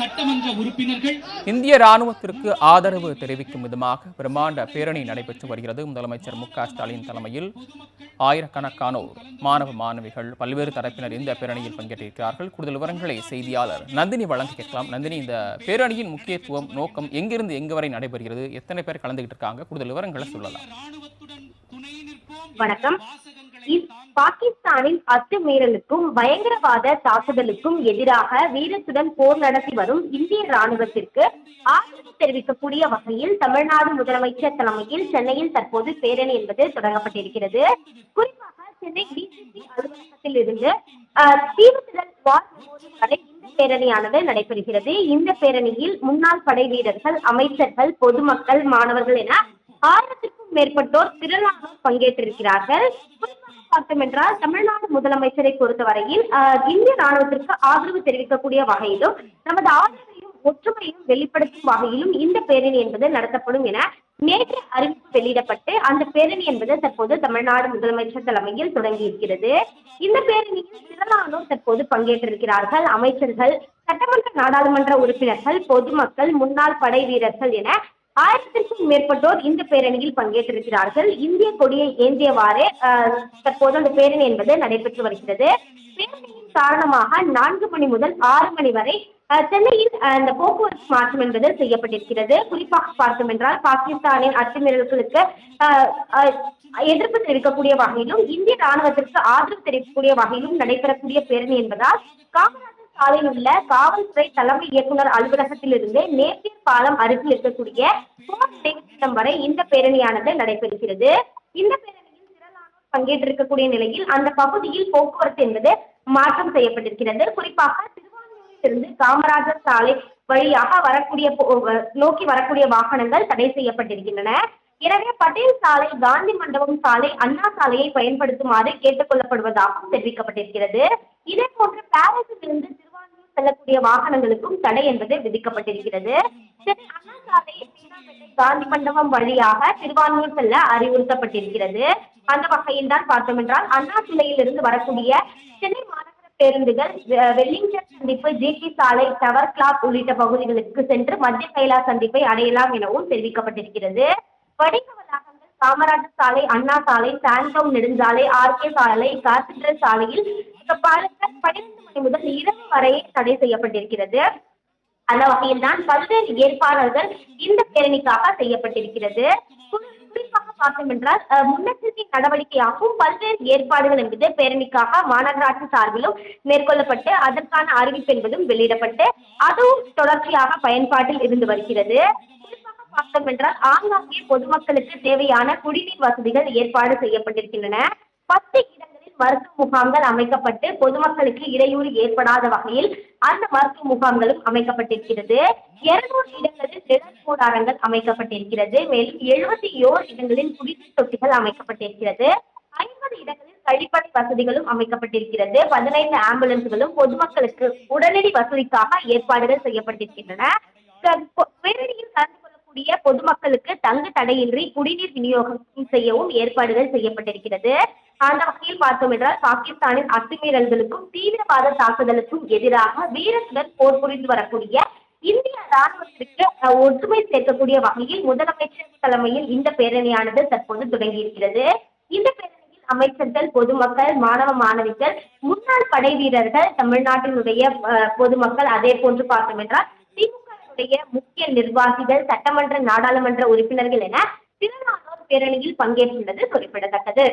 சட்டமன்ற உறுப்பினர்கள் இந்திய ராணுவத்திற்கு ஆதரவு தெரிவிக்கும் விதமாக பிரம்மாண்ட பேரணி நடைபெற்று வருகிறது. முதலமைச்சர் மு ஸ்டாலின் தலைமையில் ஆயிரக்கணக்கானோர் மாணவ மாணவிகள் பல்வேறு தரப்பினர் இந்த பேரணியில் பங்கேற்றிருக்கிறார்கள். கூடுதல் விவரங்களை செய்தியாளர் நந்தினி வழங்க கேட்கலாம். நந்தினி இந்த பேரணியின் முக்கியத்துவம் நோக்கம் எங்கிருந்து எங்கு வரை நடைபெறுகிறது? எத்தனை பேர் கலந்துகிட்டு இருக்காங்க? கூடுதல் விவரங்களை சொல்லலாம். ராணுவத்துடன் துணை நிற்போம் வணக்கம். பாகிஸ்தானின் அத்துமீறலுக்கும் பயங்கரவாத தாக்குதலுக்கும் எதிராக வீரத்துடன் போர் நடத்தி வரும் இந்திய ராணுவத்திற்கு ஆதரவு தெரிவிக்கக்கூடிய வகையில் தமிழ்நாடு முதலமைச்சர் தலைமையில் சென்னையில் தற்போது பேரணி என்பது தொடங்கப்பட்டிருக்கிறது. குறிப்பாக சென்னை டிசிசி அலுவலகத்தில் இருந்து அஹ், தீவுத்திடல் வார் மெமோரியல் வரை இந்த பேரணியானது நடைபெறுகிறது. இந்த பேரணியில் முன்னாள் படை வீரர்கள் அமைச்சர்கள் பொதுமக்கள் மாணவர்கள் என ஆயிரத்திற்கும் மேற்பட்டோர் திரளானோர் பங்கேற்றிருக்கிறார்கள். பார்த்தோம் என்றால் தமிழ்நாடு முதலமைச்சரை பொறுத்தவரையில் இந்திய ராணுவத்திற்கு ஆதரவு தெரிவிக்கக்கூடிய வகையிலும் நமது ஆதரவையும் ஒற்றுமையும் வெளிப்படுத்தும் வகையிலும் இந்த பேரணி என்பது நடத்தப்படும் என நேற்று அறிவிப்பு வெளியிடப்பட்டு அந்த பேரணி என்பது தற்போது தமிழ்நாடு முதலமைச்சர் தலைமையில் தொடங்கி இருக்கிறது. இந்த பேரணியில் திரளானோர் தற்போது பங்கேற்றிருக்கிறார்கள். அமைச்சர்கள் சட்டமன்ற நாடாளுமன்ற உறுப்பினர்கள் பொதுமக்கள் முன்னாள் படை வீரர்கள் என ஆயிரத்திற்கும் மேற்பட்டோர் இந்த பேரணியில் பங்கேற்றிருக்கிறார்கள். இந்திய கொடியை ஏந்தியவாறே தற்போது அந்த பேரணி என்பது நடைபெற்று வருகிறது. பேரணியின் காரணமாக நான்கு மணி முதல் ஆறு மணி வரை சென்னையில் இந்த போக்குவரத்து மாற்றம் என்பது செய்யப்பட்டிருக்கிறது. குறிப்பாக பார்த்தோம் என்றால் பாகிஸ்தானின் அத்துமீறல்களுக்கு எதிர்ப்பு தெரிவிக்கக்கூடிய வகையிலும் இந்திய ராணுவத்திற்கு ஆதரவு தெரிவிக்கக்கூடிய வகையிலும் நடைபெறக்கூடிய பேரணி என்பதால் காமராஜ் சாலையில் உள்ள காவல்துறை தலைமை இயக்குனர் அலுவலகத்திலிருந்து நேப்பியர் பாலம் அருகில் இருக்கக்கூடிய போர் வரை இந்த பேரணியானது நடைபெறுகிறது. இந்த பேரணியில் திரளானோர் பங்கேற்றிருக்கக்கூடிய நிலையில் அந்த பகுதியில் போக்குவரத்து என்பது மாற்றம் செய்யப்பட்டிருக்கிறது. குறிப்பாக திருவான்மியூரிலிருந்து காமராஜர் சாலை வழியாக வரக்கூடிய போ- நோக்கி வரக்கூடிய வாகனங்கள் தடை செய்யப்பட்டிருக்கின்றன. எனவே பட்டேல் சாலை காந்தி மண்டபம் சாலை அண்ணா சாலையை பயன்படுத்துமாறு கேட்டுக்கொள்ளப்படுவதாகவும் தெரிவிக்கப்பட்டிருக்கிறது. இதே போன்று பாரிஸிலிருந்து செல்லக்கூடிய வாகனங்களுக்கும் தடை என்பது விதிக்கப்பட்டிருக்கிறது. சென்னை அண்ணா சாலை காந்தி மண்டபம் வழியாக திருவான்மூர் செல்ல அறிவுறுத்தப்பட்டிருக்கிறது. அந்த வகையில் தான் பார்த்தோம் என்றால் அண்ணா சிலையிலிருந்து வரக்கூடிய சென்னை மாநகர பேருந்துகள் வெ- வெல்லிங்டன் சந்திப்பு ஜிபி சாலை டவர் கிளாப் உள்ளிட்ட பகுதிகளுக்கு சென்று மத்திய கைலா சந்திப்பை அடையலாம் எனவும் தெரிவிக்கப்பட்டிருக்கிறது. வணிக வளாகங்கள் காமராஜர் சாலை அண்ணா சாலை சாண்டோம் நெடுஞ்சாலை ஆர்கே சாலை காசிட்ரல் சாலையில் பாலக்காட் பனிரெண்டு மணி முதல் இரவு வரை தடை செய்யப்பட்டிருக்கிறது. அந்த வகையில் தான் பல்வேறு ஏற்பாடுகள் இந்த பேரணிக்காக செய்யப்பட்டிருக்கிறது. குறிப்பாக பார்த்தோம் என்றால் முன்னெச்சரிக்கை நடவடிக்கையாகவும் பல்வேறு ஏற்பாடுகள் என்பது பேரணிக்காக மாநகராட்சி சார்பிலும் மேற்கொள்ளப்பட்டு அதற்கான அறிவிப்பு என்பதும் வெளியிடப்பட்டு அதுவும் தொடர்ச்சியாக பயன்பாட்டில் இருந்து வருகிறது. குறிப்பாக பார்த்தோம் என்றால் ஆங்காங்கே பொதுமக்களுக்கு தேவையான குடிநீர் வசதிகள் ஏற்பாடு செய்யப்பட்டிருக்கின்றன. பத்து இடங்களில் மருத்துவ முகாம்கள் அமைக்கப்பட்டு பொதுமக்களுக்கு இடையூறு ஏற்படாத வகையில் அந்த மருத்துவ முகாம்களும் அமைக்கப்பட்டிருக்கிறது. இருநூறு இடங்களில் நிழல் கூடாரங்கள் அமைக்கப்பட்டிருக்கிறது. மேலும் எழுபத்தி ஓர் இடங்களில் குடிநீர் தொட்டிகள் அமைக்கப்பட்டிருக்கிறது. ஐம்பது இடங்களில் கழிப்பறை வசதிகளும் அமைக்கப்பட்டிருக்கிறது. பதினைந்து ஆம்புலன்ஸ்களும் பொதுமக்களுக்கு உடனடி வசதிக்காக ஏற்பாடுகள் செய்யப்பட்டிருக்கின்றன. க- பொதுமக்களுக்கு தங்கு தடையின்றி குடிநீர் விநியோகம் செய்யவும் ஏற்பாடுகள் செய்யப்பட்டிருக்கிறது. அந்த வகையில் பார்த்தோம் என்றால் பாகிஸ்தானின் அத்துமீறல்களுக்கும் தீவிரவாத தாக்குதலுக்கும் எதிராக வீரத்துடன் போர் புரிந்து வரக்கூடிய இந்திய ராணுவத்திற்கு ஒற்றுமை சேர்க்கக்கூடிய வகையில் முதலமைச்சர் தலைமையில் இந்த பேரணியானது தற்போது தொடங்கியிருக்கிறது. இந்த பேரணியில் அமைச்சர்கள் பொதுமக்கள் மாணவ மாணவிகள் முன்னாள் படை வீரர்கள் தமிழ்நாட்டினுடைய பொதுமக்கள் அதே போன்று பார்த்தோம் என்றால் திமுகவினுடைய முக்கிய நிர்வாகிகள் சட்டமன்ற நாடாளுமன்ற உறுப்பினர்கள் என திரளானோர் பேரணியில் பங்கேற்றுள்ளது குறிப்பிடத்தக்கது.